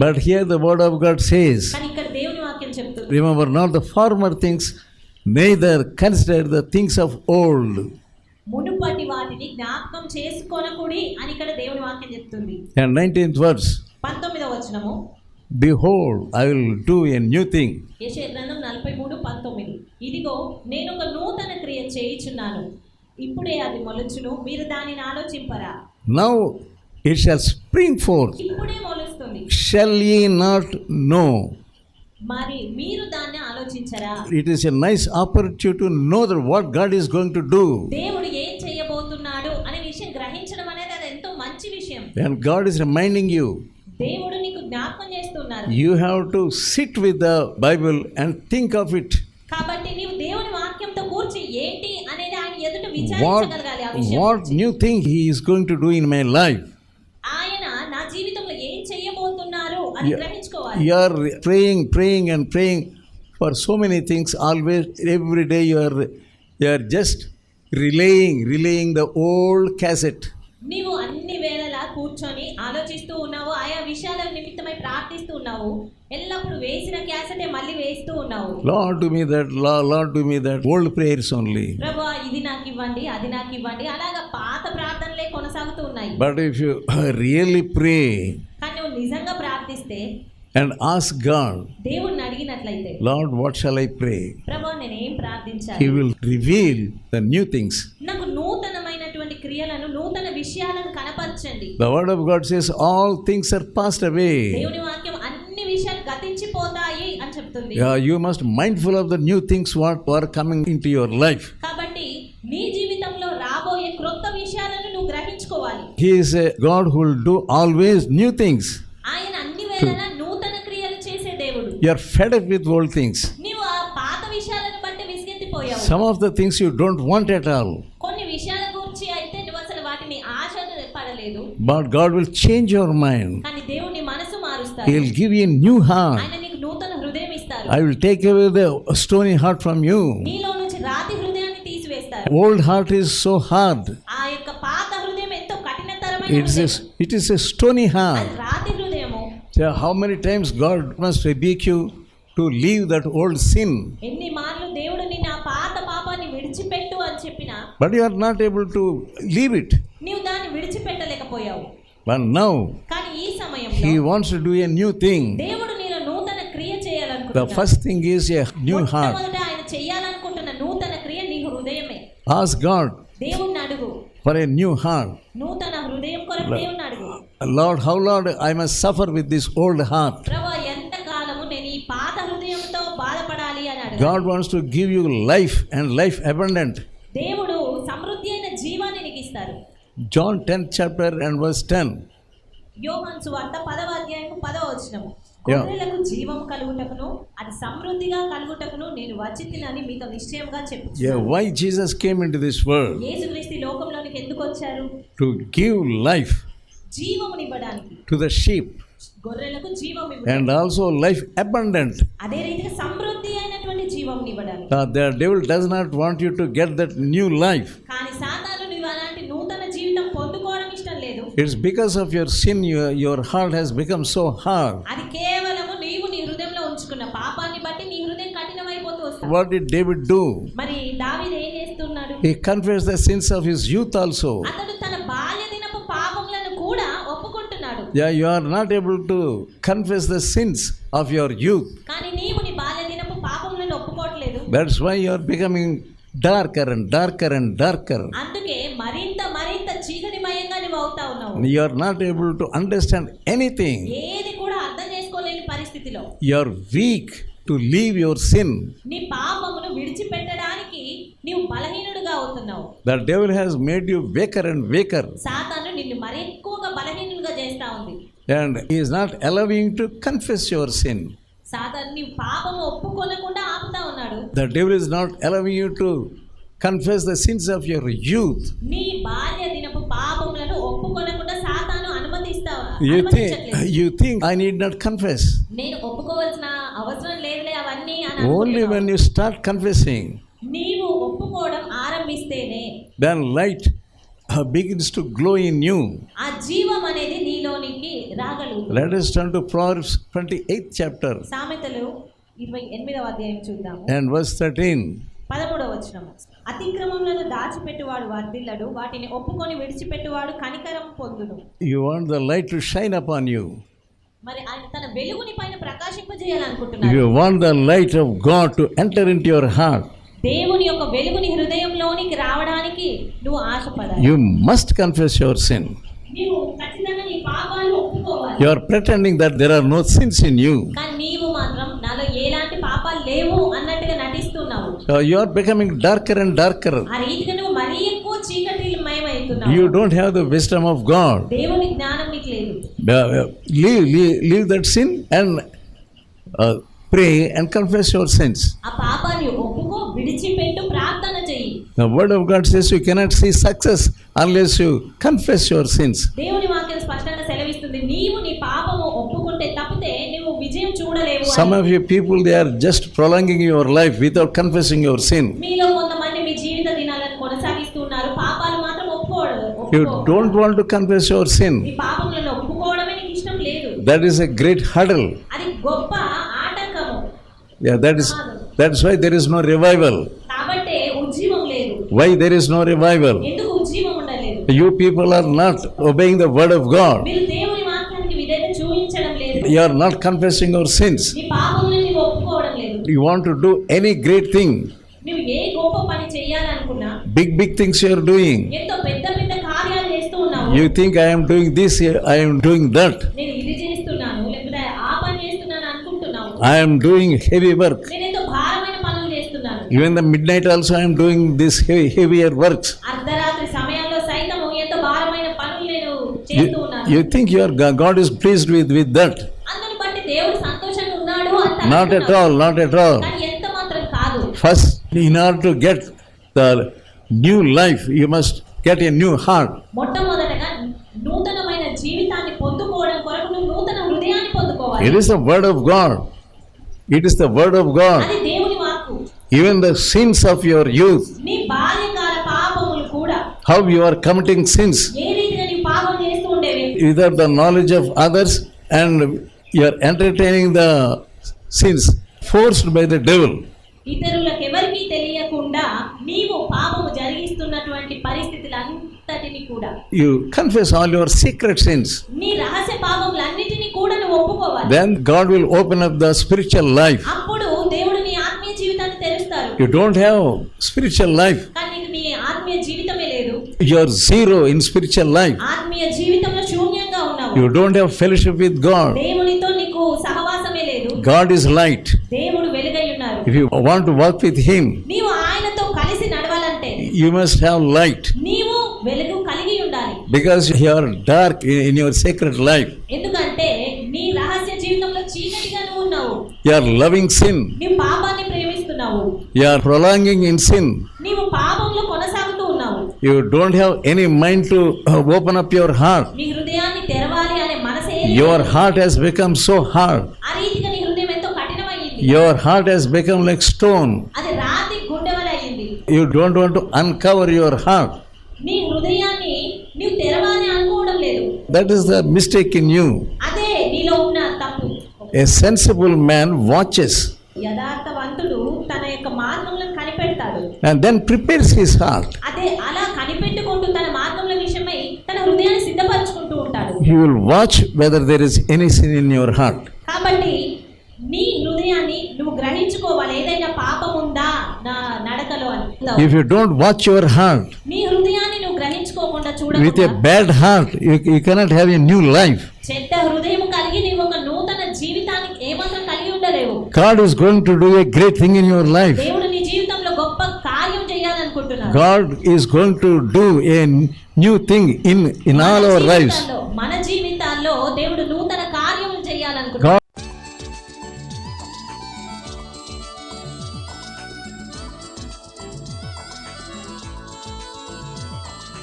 But here the word of God says, కానీ ఇక్కడ దేవుని వాక్యం చెప్తుంది. Remember not the former things, neither consider the things of old. మునుపటి వాటిని జ్ఞాపకం చేసుకొనకుడి అని ఇక్కడ దేవుని వాక్యం చెప్తుంది. And 19th verse పంతొమ్మిదవ వచనము. Behold, I will do a new thing. యెషయా గ్రంథం నలభై మూడు పంతొమ్మిది. ఇదిగో నేను ఒక నూతన క్రియ చేయుచున్నాను. ఇప్పుడే అది మొలుచును. మీరు దానిని ఆలోచింపరా. Now it shall spring forth. ఇప్పుడే మొలుస్తుంది Shall ye not know? మరి మీరు దాన్ని ఆలోచించరా It is a nice opportunity to know that what God is going to do. దేవుడు ఏం చేయబోతున్నాడు అనే విషయం గ్రహించడం అనేది అది ఎంతో మంచి విషయం And God is reminding you, దేవుడు నీకు జ్ఞాపకం చేస్తున్నారు you have to sit with the Bible and think of it. కాబట్టి నీవు దేవుని వాక్యంతో కూర్చి ఏంటి అనేది ఆయన ఎదుట What, విచారించగలగాలి ఆ విషయం what గురించి. new thing He is going to do in my life. ఆయన నా జీవితంలో ఏం You are praying, praying, and praying for so many things. Always, every day, you are, you are just relaying, relaying the old cassette. నీవు అన్ని వేళలా కూర్చొని ఆలోచిస్తూ ఉన్నావు ఆయా విషయాల నిమిత్తమై ప్రార్థిస్తూ ఉన్నావు ఎల్లప్పుడు వేసిన క్యాసెటే మళ్ళీ వేస్తూ ఉన్నావు Lord, do me that, Lord, Lord, do me that. Old prayers only. ప్రభా ఇది నాకు ఇవ్వండి అది నాకు ఇవ్వండి అలాగా పాత ప్రార్థనలే కొనసాగుతూ ఉన్నాయి But if you really pray కానీ నువ్వు నిజంగా ప్రార్థిస్తే and ask God, దేవుణ్ణి అడిగినట్లయితే Lord, what shall I pray? ప్రభా నేను ఏం ప్రార్థించాలి He will reveal the new things. నాకు నూతనమైనటువంటి క్రియలను నూతన విషయాలను కనపరచండి The word of God says, All things are passed away. దేవుని వాక్యం అన్ని విషయాలు గతించిపోతాయి అని చెప్తుంది Yeah, you must mindful of the new things what are coming into your life. కాబట్టి నీ జీవితంలో రాబోయే క్రొత్త విషయాలను నువ్వు గ్రహించుకోవాలి He is a God who will do always new things. దేవుడు You are fed up with old things. నీవు ఆ పాత విషయాలను బట్టి విసిగెత్తిపోయావు Some of the things you don't want at all. కొన్ని విషయాల గురించి అయితే నువ్వు అసలు వాటిని ఆశ పడలేదు But God will change your mind. కానీ దేవుని మనసు He మారుస్తారు will give you a new heart. ఆయన నీకు నూతన హృదయం ఇస్తారు I will take away the stony heart from you. నీలో నుంచి రాతి హృదయాన్ని తీసివేస్తారు Old heart is so hard. It's a, it is a stony heart. అది రాతి హృదయము So how many times God must rebuke you to leave that old sin? ఎన్ని మార్లు దేవుడు నిన్ను ఆ పాత పాపాన్ని విడిచిపెట్టు అని చెప్పినా But you are not able to leave it. నీవు దాన్ని విడిచిపెట్టలేకపోయావు But now కానీ ఈ సమయంలో He wants to do a new thing. దేవుడు నీలో నూతన క్రియ The చేయాలనుకుంటున్నాడు first thing is a new heart. మొట్టమొదట ఆయన చేయాలనుకుంటున్న నూతన క్రియ నీ హృదయమే Ask God దేవుణ్ణి అడుగు for a new heart. ప్రభా ఎంత కాలము నేను ఈ పాత హృదయంతో బాధపడాలి అని అడుగు God wants to give you life and life abundant. దేవుడు సమృద్ధి అయిన జీవాన్ని నీకు ఇస్తారు John 10th chapter and verse 10. యోహాన్ సువార్త పదవ అధ్యాయము పదవ వచనము. గొర్రెలకు జీవం కలుగుటకును అది సమృద్ధిగా కలుగుటకును నేను వచ్చి తినని మీతో నిశ్చయంగా చెప్పు Yeah, why Jesus came into this world? యేసుక్రీస్తు లోకంలోనికి ఎందుకు వచ్చారు To give life జీవమునివ్వడానికి to the sheep గొర్రెలకు జీవం and also life abundant. అదే రీతిగా సమృద్ధి అయినటువంటి జీవం ఇవ్వడానికి Uh, the devil does not want you to get that new life. కానీ సాతాను నువ్వు అలాంటి నూతన జీవితం పొందుకోవడం ఇష్టం లేదు It's because of your sin, your, your heart has become so hard. అది కేవలము నీవు నీ హృదయంలో ఉంచుకున్న పాపాన్ని బట్టి నీ హృదయం కఠినమైపోతూ వస్తుంది What did David do? మరి దావీదు ఏం చేస్తున్నాడు He confessed the sins of his youth also. అతడు తన Yeah, you are not able to confess the sins of your youth. కానీ నీవు నీ బాల్య దినపు పాపములను ఒప్పుకోవట్లేదు That's why you are becoming darker and darker and darker. అందుకే మరింత మరింత చీకటిమయంగా నువ్వు అవుతా ఉన్నావు You are not able to understand anything. ఏది కూడా అర్థం చేసుకోలేని పరిస్థితిలో You are weak to leave your sin. నీ పాపమును విడిచిపెట్టడానికి నీవు బలహీనుడుగా అవుతున్నావు The devil has made you weaker and weaker, సాతాను నిన్ను మరి ఎక్కువగా బలహీనులుగా చేస్తా ఉంది and he is not allowing you to confess your sin. సాతాను నీ పాపము ఒప్పుకొనకుండా ఆపుతా ఉన్నాడు The devil is not allowing you to confess the sins of your youth. నీ బాల్య దినపు పాపములను ఒప్పుకొనకుండా సాతాను అనుమతిస్తా You అనుమతించట్లేదు. think you think I need not confess. నేను ఒప్పుకోవాల్సిన అవసరం లేదులే అవన్నీ అని Only అనుకుంటున్నావు. when you start confessing, నీవు ఒప్పుకోవడం ఆరంభిస్తేనే then light uh, begins to glow in you. ఆ అనేది రాగలుగుతుంది Let us turn to Proverbs 28th chapter సామెతలు ఇరవై ఎనిమిదవ అధ్యాయం చూద్దాము and verse 13. పదమూడవ వచనం అతిక్రమములను దాచిపెట్టువాడు వర్ధిల్లడు వాటిని ఒప్పుకొని విడిచిపెట్టువాడు కనికరం పొందును You want the light to shine upon you. మరి ఆయన తన వెలుగుని పైన ప్రకాశింపజేయాలనుకుంటున్నారు You want the light of God to enter into your heart. దేవుని యొక్క వెలుగుని హృదయంలోనికి రావడానికి నువ్వు ఆశపడాలి You must confess your sin. నీవు ఖచ్చితంగా నీ పాపాలను ఒప్పుకోవాలి You are pretending that there are no sins in you. కానీ నీవు మాత్రం నాలో ఎలాంటి పాపాలు లేవు అన్నట్టుగా నటిస్తున్నావు So you are becoming darker and darker. ఆ రీతిగా నువ్వు మరీ ఎక్కువ చీకటి మయమవుతున్నావు You don't have the wisdom of God. దేవుని జ్ఞానం నీకు లేదు Uh, Leave, leave, leave that sin and uh, pray and confess your sins. ఆ పాపాన్ని ఒప్పుకో విడిచిపెట్టు ప్రార్థన చెయ్యి The word of God says you cannot see success unless you confess your sins. దేవుని సెలవిస్తుంది నీవు నీ పాపము ఒప్పుకుంటే తప్పితే నువ్వు విజయం చూడలేవు. Some of you people, they are just prolonging your life without confessing your sin. మీలో కొంతమంది మీ జీవిత దినాలను కొనసాగిస్తున్నారు పాపాలు మాత్రం ఒప్పుకోడు You ఒప్పుకో. don't want to confess your sin. నీ పాపములను ఒప్పుకోవడమే నీకు ఇష్టం లేదు That is a great hurdle. అది గొప్ప ఆటంకము Yeah, that is that's why there is no revival. కాబట్టే ఉజ్జీవం లేదు Why there is no revival? ఎందుకు ఉజ్జీవం ఉండలేదు You people are not obeying the word of God. You are not confessing your sins. నీ పాపములను నీవు ఒప్పుకోవడం లేదు You want to do any great thing. నువ్వు ఏ గొప్ప పని చేయాలనుకున్నా Big, big things you are doing. ఎంతో పెద్ద పెద్ద కార్యాలు చేస్తూ ఉన్నావు You think I am doing this, I am doing that. నేను ఇది చేస్తున్నాను లేకపోతే ఆ పని చేస్తున్నాను అనుకుంటున్నావు I am doing heavy work. నేను ఎంతో భారమైన పనులు చేస్తున్నాను Even the midnight also I am doing this heavy, heavier works. అర్ధరాత్రి సమయంలో సైతము ఎంతో భారమైన పనులు నేను You, చేస్తూ ఉన్నాను you think your God God is pleased with, with that? All. కానీ ఎంత మాత్రం కాదు First, in order to get the new life, you must get a new heart. మొట్టమొదటగా నూతనమైన జీవితాన్ని పొందుకోవడం కొరకు నువ్వు నూతన హృదయాన్ని It పొందుకోవాలి is the word of God. It is the word of God. అది దేవుని వాక్కు Even the sins of your youth, నీ బాల్యకాల పాపములు కూడా how you are committing sins ఏ రీతిగా నీ పాపం చేస్తూ ఉండేవి without the knowledge of others and you are entertaining the sins forced by the devil. ఇతరులకు ఎవరికీ తెలియకుండా నీవు పాపము జరిగిస్తున్నటువంటి పరిస్థితులంతటిని కూడా You confess all your secret sins. నీ రహస్య పాపములన్నిటినీ కూడా నువ్వు ఒప్పుకోవాలి Then God will open up the spiritual life. అప్పుడు దేవుడు నీ ఆత్మీయ జీవితాన్ని తెరుస్తారు You don't have spiritual life. కానీ నీ ఆత్మీయ జీవితమే లేదు You are zero in spiritual life. ఆత్మీయ జీవితంలో శూన్యంగా ఉన్నావు You don't have fellowship with God. దేవునితో నీకు God is light. దేవుడు వెలుగై ఉన్నారు If you want to walk with Him, నీవు ఆయనతో కలిసి నడవాలంటే you must have light నీవు వెలుగు కలిగి ఉండాలి because you are dark in in your sacred life. ఎందుకంటే నీ రహస్య జీవితంలో చీకటిగా నువ్వు ఉన్నావు You are loving sin. నీవు పాపాన్ని ప్రేమిస్తున్నావు You are prolonging in sin. నీవు పాపంలో కొనసాగుతూ ఉన్నావు You don't have any mind to uh, open up your heart. నీ హృదయాన్ని తెరవాలి అనే మనసే Your heart has become so hard. ఆ రీతిగా నీ హృదయం ఎంతో Your heart has become like stone. అది రాతి గుండెవల అయింది You don't want to uncover your heart. నీ హృదయాన్ని నీవు తెరవాలి అనుకోవడం లేదు That is the mistake in you. అదే నీలో ఉన్న తప్పు A sensible man watches యథార్థవంతుడు తన యొక్క మార్గంలో కనిపెడతాడు and then prepares his heart. అదే అలా కనిపెట్టుకుంటూ తన మార్గంలో విషయమై తన హృదయాన్ని సిద్ధపరచుకుంటూ ఉంటాడు He will watch whether there is any sin in your heart. కాబట్టి గ్రహించుకోవాలి ఏదైనా పాపం ఉందా నా నడకలో అని If you don't watch your heart నీ హృదయాన్ని నువ్వు గ్రహించుకోకుండా with చూడకుండా a bad heart, you, you cannot have a new life. చెడ్డ హృదయం కలిగి నీవు ఒక నూతన జీవితానికి ఏమాత్రం కలిగి ఉండలేవు God is going to do a great thing in your life. దేవుడు నీ జీవితంలో గొప్ప కార్యం చేయాలనుకుంటున్నాడు God is going to do a new thing in, in మన all our lives. జీవితాల్లో- మన జీవితాల్లో దేవుడు నూతన